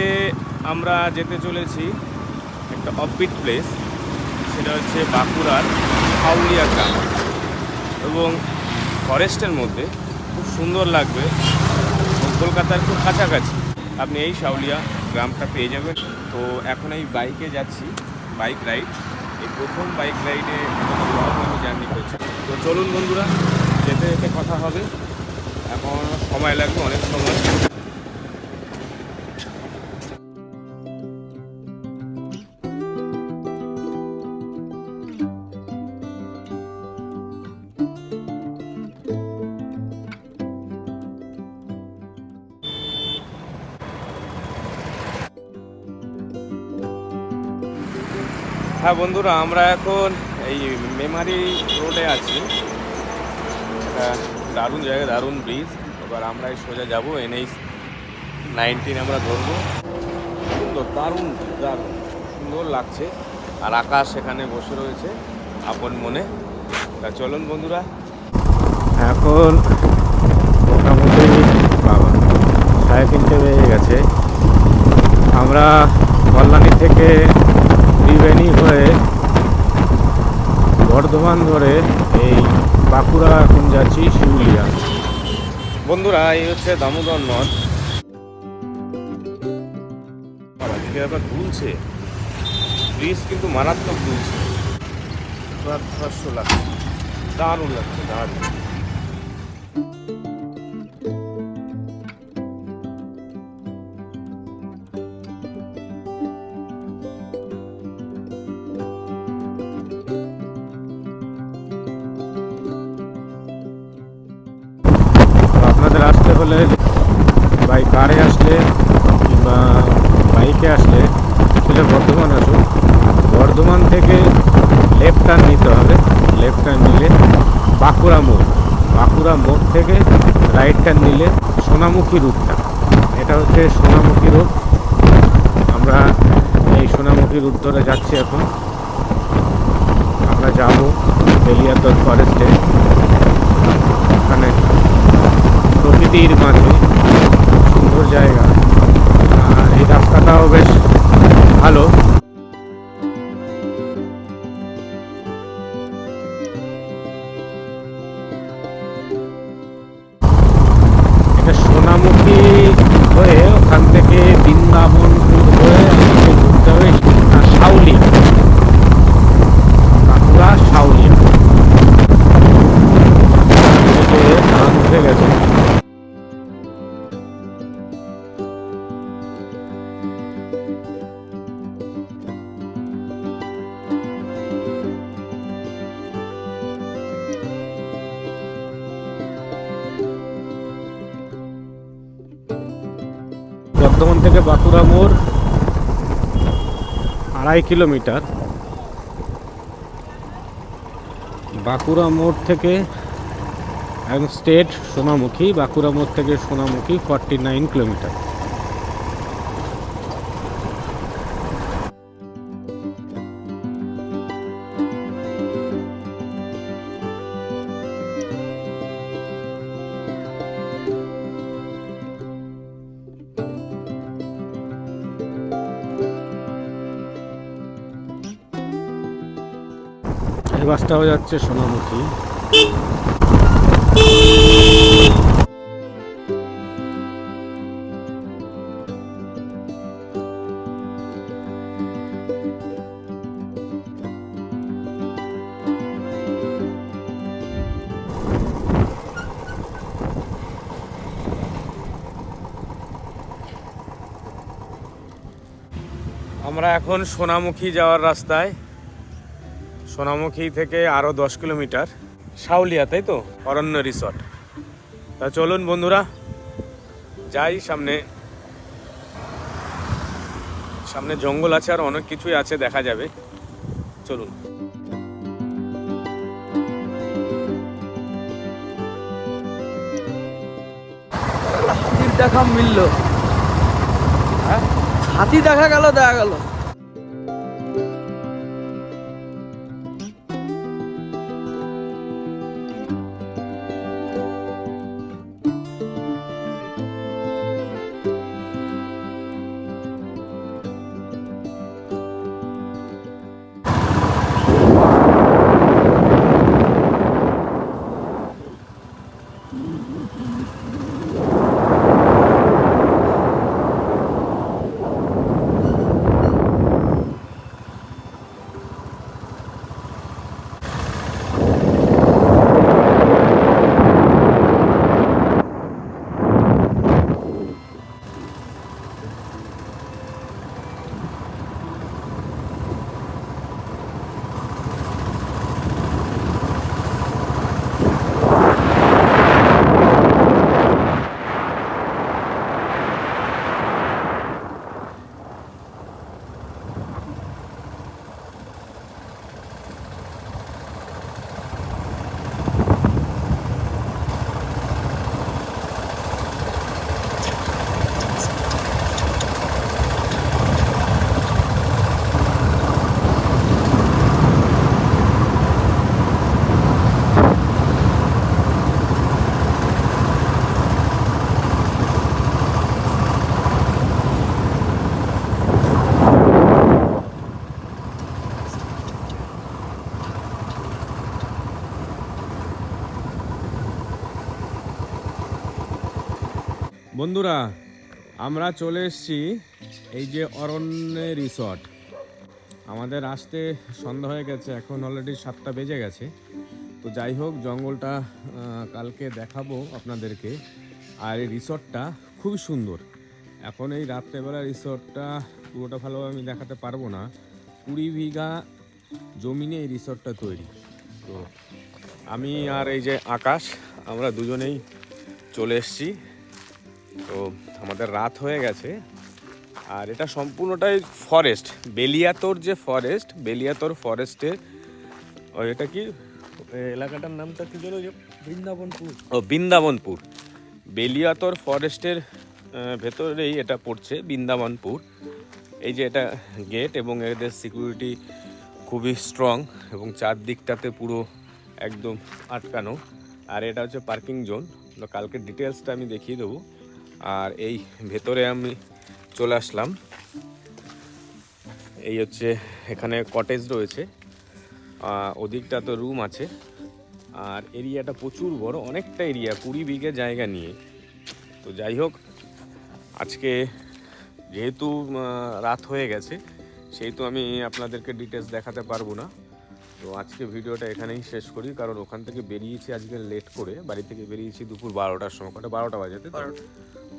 আজকে আমরা যেতে চলেছি একটা অফবিট প্লেস সেটা হচ্ছে বাঁকুড়ার হাউলিয়া গ্রাম। এবং ফরেস্টের মধ্যে খুব সুন্দর লাগবে। কলকাতার খুব কাছাকাছি। আপনি এই শাউলিয়া গ্রামটা পেয়ে যাবেন। তো এখন এই বাইকে যাচ্ছি বাইক রাইড এই প্রথম বাইক রাইডে আমি জার্নি করছি। তো চলুন বন্ধুরা, যেতে যেতে কথা হবে। এখন সময় লাগবে, অনেক সময়। হ্যাঁ বন্ধুরা, আমরা এখন এই মেমারি রোডে আছি। দারুণ জায়গা, দারুণ ব্রিজ। এবার আমরা সোজা যাব, এনএইচ নাইনটিন আমরা ধরবো। সুন্দর দারুণ দারুণ, সুন্দর লাগছে। আর আকাশ এখানে বসে রয়েছে, আপন মনে। তা চলুন বন্ধুরা। এখন মোটামুটি বাবা সাড়ে তিনটে বেজে গেছে আমরা কল্যাণী থেকে ত্রিবেণী হয়ে বর্ধমান ধরে এই বাঁকুড়া এখন যাচ্ছি শিউলিয়া বন্ধুরা, এই হচ্ছে দামোদর নদ। আজকে আবার দুলছে। ব্রিজ কিন্তু মারাত্মক দুলছে। লাগছে। দারুণ লাগছে, দারুণ। হলে বাই কারে আসলে কিংবা বাইকে আসলে, সেটা বর্ধমান আসুন বর্ধমান থেকে লেফট টার্ন নিতে হবে। লেফট টার্ন নিলে বাঁকুড়া মোড়। বাঁকুড়া মোড় থেকে রাইট টার্ন নিলে সোনামুখী রুটটা। এটা হচ্ছে সোনামুখী রুট আমরা এই সোনামুখী রুট ধরে যাচ্ছি এখন। আমরা যাব বেলিয়াদর ফরেস্টে ওখানে প্রকৃতির মাঝে। সুন্দর জায়গা। আর এই রাস্তাটাও বেশ ভালো। সোনামুখী হয়ে ওখান থেকে বৃন্দাবনপুর হয়ে ঘুরতে হবে আর শাউলি। বর্ধমান থেকে বাঁকুড়া মোড়, আড়াই কিলোমিটার। বাঁকুড়া মোড় থেকে এবং স্টেট সোনামুখী, বাঁকুড়া মোড় থেকে সোনামুখী, ফর্টি নাইন কিলোমিটার। এই বাসটাও যাচ্ছে সোনামুখী। আমরা এখন সোনামুখী যাওয়ার রাস্তায়। সোনামুখী থেকে আরও দশ কিলোমিটার শাউলিয়া তাই তো? অরণ্য রিসর্ট তা চলুন বন্ধুরা যাই সামনে। সামনে জঙ্গল আছে আর অনেক কিছুই আছে দেখা যাবে। চলুন। হাতির দেখা মিলল। হ্যাঁ? হাতি দেখা গেল দেখা গেল। বন্ধুরা, আমরা চলে এসেছি এই যে অরণ্যে রিসর্ট। আমাদের আসতে সন্ধ্যা হয়ে গেছে, এখন অলরেডি সাতটা বেজে গেছে। তো যাই হোক, জঙ্গলটা কালকে দেখাবো আপনাদেরকে। আর এই রিসর্টটা খুবই সুন্দর। এখন এই রাত্রেবেলা রিসর্টটা পুরোটা ভালোভাবে আমি দেখাতে পারব না। কুড়ি বিঘা জমিনে এই রিসর্টটা তৈরি। তো আমি আর এই যে আকাশ, আমরা দুজনেই চলে এসেছি। তো আমাদের রাত হয়ে গেছে। আর এটা সম্পূর্ণটাই ফরেস্ট বেলিয়াতোর যে ফরেস্ট বেলিয়াতোর ফরেস্টের ও এটা কি? এলাকাটার নামটা কি যে- বৃন্দাবনপুর। ও বৃন্দাবনপুর। বেলিয়াতর ফরেস্টের ভেতরেই এটা পড়ছে বৃন্দাবনপুর। এই যে এটা গেট এবং এদের সিকিউরিটি খুবই স্ট্রং এবং চারদিকটাতে পুরো একদম আটকানো। আর এটা হচ্ছে পার্কিং জোন কালকে ডিটেলসটা আমি দেখিয়ে দেবো। আর এই ভেতরে আমি চলে আসলাম। এই হচ্ছে এখানে কটেজ রয়েছে। ওদিকটা তো রুম আছে। আর এরিয়াটা প্রচুর বড়, অনেকটা এরিয়া কুড়ি বিঘে জায়গা নিয়ে। তো যাই হোক, আজকে যেহেতু রাত হয়ে গেছে, সেহেতু আমি আপনাদেরকে ডিটেলস দেখাতে পারব না। তো আজকে ভিডিওটা এখানেই শেষ করি কারণ ওখান থেকে বেরিয়েছি আজকে লেট করে। বাড়ি থেকে বেরিয়েছি দুপুর বারোটার সময় কটা? বারোটা বাজে তাই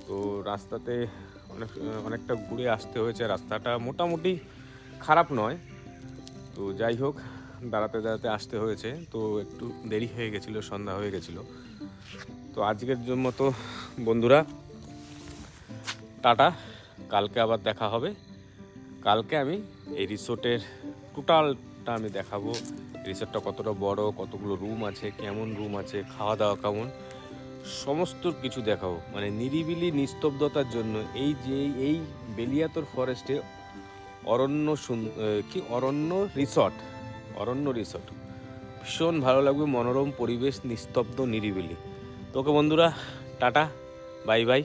তো? রাস্তাতে অনেক অনেকটা ঘুরে আসতে হয়েছে। রাস্তাটা মোটামুটি খারাপ নয়। তো যাই হোক দাঁড়াতে দাঁড়াতে আসতে হয়েছে। তো একটু দেরি হয়ে গেছিল সন্ধ্যা হয়ে গেছিল। তো আজকের জন্য তো বন্ধুরা টাটা। কালকে আবার দেখা হবে। কালকে আমি এই রিসোর্টের টোটালটা আমি দেখাবো। রিসোর্টটা কতটা বড়, কতগুলো রুম আছে, কেমন রুম আছে, খাওয়া দাওয়া কেমন, সমস্ত কিছু দেখাবো। মানে নিরিবিলি নিস্তব্ধতার জন্য এই যে, এই বেলিয়াতর ফরেস্টে অরণ্য কি? Aranya resort Aranya resort. ভীষণ ভালো লাগবে, মনোরম পরিবেশ, নিস্তব্ধ, নিরিবিলি। তোকে বন্ধুরা, টাটা, বাই বাই।